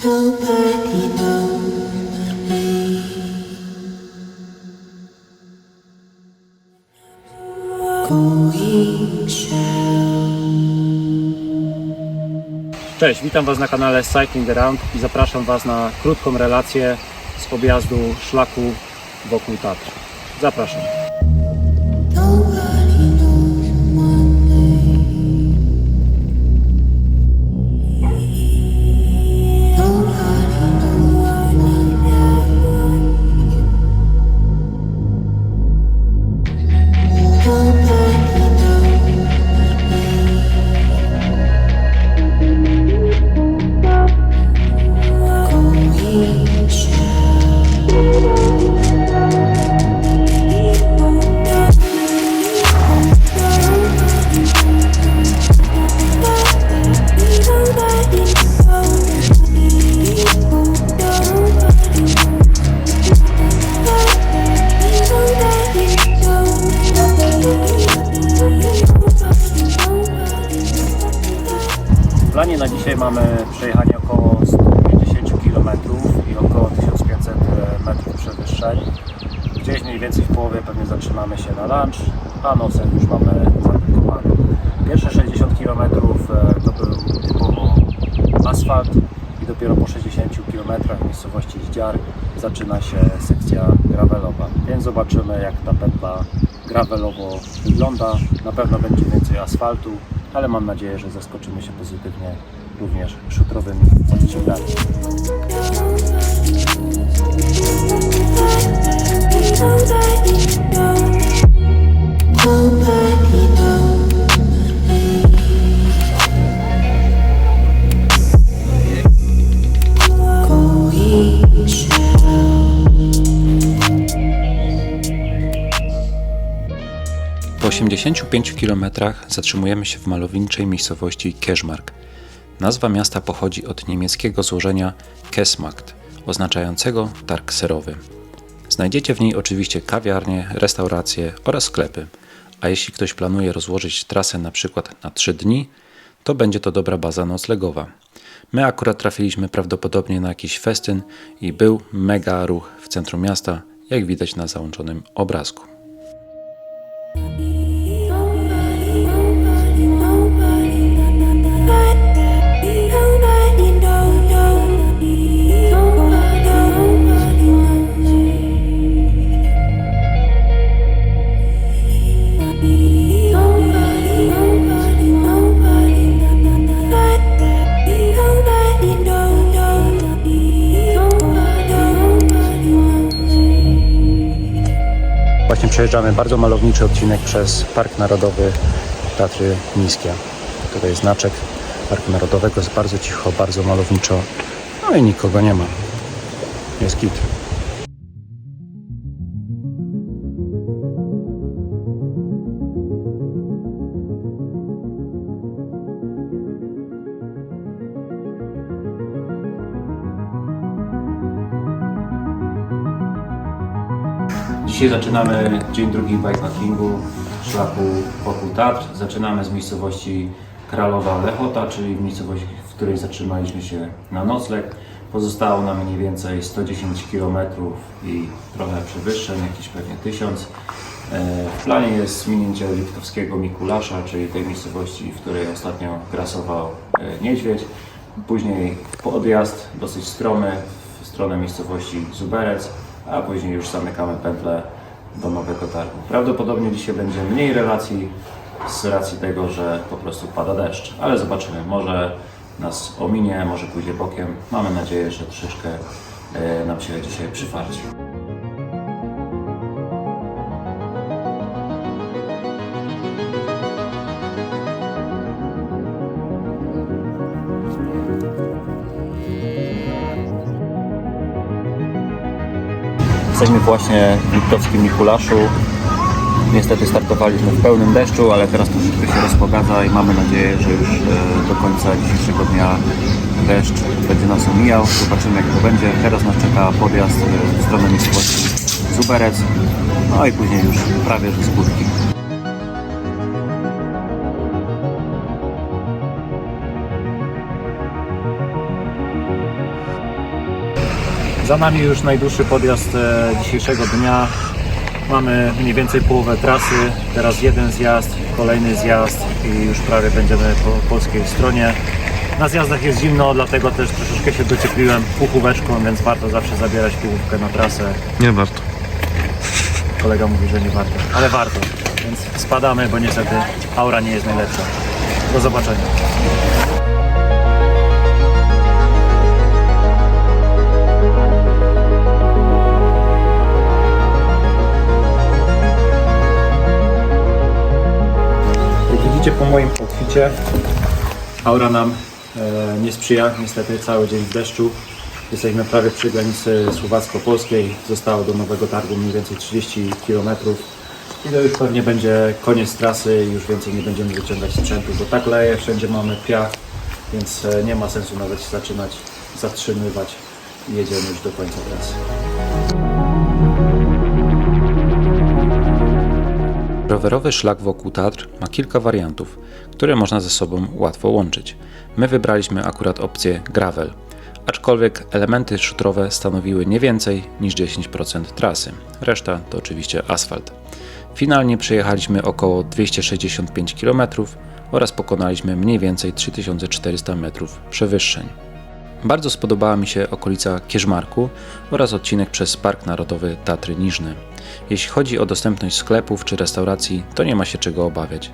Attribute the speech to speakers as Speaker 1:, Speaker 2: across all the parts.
Speaker 1: Cześć, witam Was na kanale Cycling Around i zapraszam Was na krótką relację z objazdu szlaku wokół Tatr. Zapraszam. Planie na dzisiaj mamy przejechanie około 150 km i około 1500 metrów przewyższeń. Gdzieś mniej więcej w połowie pewnie zatrzymamy się na lunch, a nocem już mamy zabukowane. Pierwsze 60 km to był typowo asfalt i dopiero po 60 km w miejscowości Zdziar zaczyna się sekcja gravelowa. Więc zobaczymy jak ta pętla gravelowo wygląda. Na pewno będzie więcej asfaltu, ale mam nadzieję, że zaskoczymy się pozytywnie również szutrowymi odcinkami.
Speaker 2: Nobody
Speaker 3: Po 85 km zatrzymujemy się w malowniczej miejscowości Keżmark. Nazwa miasta pochodzi od niemieckiego złożenia Kesmarkt, oznaczającego targ serowy. Znajdziecie w niej oczywiście kawiarnie, restauracje oraz sklepy, a jeśli ktoś planuje rozłożyć trasę na przykład na 3 dni, to będzie to dobra baza noclegowa. My akurat trafiliśmy prawdopodobnie na jakiś festyn i był mega ruch w centrum miasta, jak widać na załączonym obrazku.
Speaker 1: Właśnie przejeżdżamy bardzo malowniczy odcinek przez Park Narodowy Tatry Niskie. Tutaj jest znaczek Parku Narodowego, jest bardzo cicho, bardzo malowniczo. No i nikogo nie ma. Jest kit. Dzisiaj zaczynamy dzień drugi bikepackingu szlaku wokół Tatr. Zaczynamy z miejscowości Kralowa Lechota, czyli miejscowość, w której zatrzymaliśmy się na nocleg. Pozostało nam mniej więcej 110 km i trochę przewyższeń, jakieś pewnie 1000. E, W planie jest minięcie Liptowskiego Mikulasza, czyli tej miejscowości, w której ostatnio grasował e, niedźwiedź. Później podjazd dosyć stromy w stronę miejscowości Zuberec, a później już zamykamy pętlę do Nowego Targu. Prawdopodobnie dzisiaj będzie mniej relacji z racji tego, że po prostu pada deszcz, ale zobaczymy. Może nas ominie, może pójdzie bokiem. Mamy nadzieję, że troszeczkę e, nam się dzisiaj przyfarci. Jesteśmy właśnie w Liptowskim Mikulaszu. Niestety startowaliśmy w pełnym deszczu, ale teraz troszeczkę się rozpogadza i mamy nadzieję, że już e, do końca dzisiejszego dnia deszcz będzie nas omijał. Zobaczymy jak to będzie. Teraz nas czeka podjazd e, w stronę miejscowości Zuberec, no i później już prawie że z Za nami już najdłuższy podjazd e, dzisiejszego dnia. Mamy mniej więcej połowę trasy, teraz jeden zjazd, kolejny zjazd i już prawie będziemy po polskiej stronie. Na zjazdach jest zimno, dlatego też troszeczkę się dociepliłem puchóweczką, więc warto zawsze zabierać puchówkę na trasę.
Speaker 4: Nie warto.
Speaker 1: Kolega mówi, że nie warto, ale warto. Więc spadamy, bo niestety aura nie jest najlepsza. Do zobaczenia. Widzicie po moim outficie, aura nam e, nie sprzyja, niestety cały dzień w deszczu. Jesteśmy prawie przy granicy słowacko-polskiej. Zostało do Nowego Targu mniej więcej 30 km. I to już pewnie będzie koniec trasy już więcej nie będziemy wyciągać sprzętu, bo tak leje, wszędzie mamy piach, więc e, nie ma sensu nawet zaczynać zatrzymywać jedziemy już do końca trasy.
Speaker 3: Rowerowy szlak wokół Tatr ma kilka wariantów, które można ze sobą łatwo łączyć. My wybraliśmy akurat opcję gravel, aczkolwiek elementy szutrowe stanowiły nie więcej niż 10% trasy. Reszta to oczywiście asfalt. Finalnie przejechaliśmy około 265 km oraz pokonaliśmy mniej więcej 3400 metrów przewyższeń. Bardzo spodobała mi się okolica Kierzmarku oraz odcinek przez Park Narodowy Tatry Niżne. Jeśli chodzi o dostępność sklepów czy restauracji, to nie ma się czego obawiać.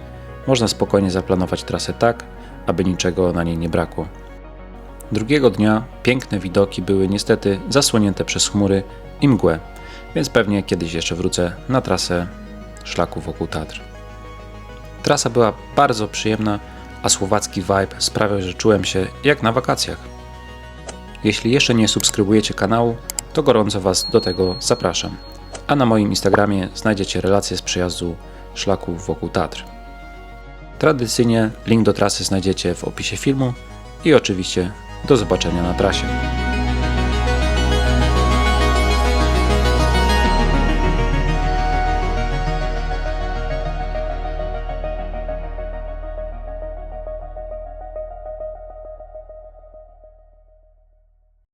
Speaker 3: Można spokojnie zaplanować trasę tak, aby niczego na niej nie brakło. Drugiego dnia piękne widoki były niestety zasłonięte przez chmury i mgłę, więc pewnie kiedyś jeszcze wrócę na trasę szlaku wokół Tatr. Trasa była bardzo przyjemna, a słowacki vibe sprawiał, że czułem się jak na wakacjach. Jeśli jeszcze nie subskrybujecie kanału, to gorąco Was do tego zapraszam. A na moim Instagramie znajdziecie relacje z przejazdu szlaków wokół Tatr. Tradycyjnie link do trasy znajdziecie w opisie filmu i oczywiście do zobaczenia na trasie.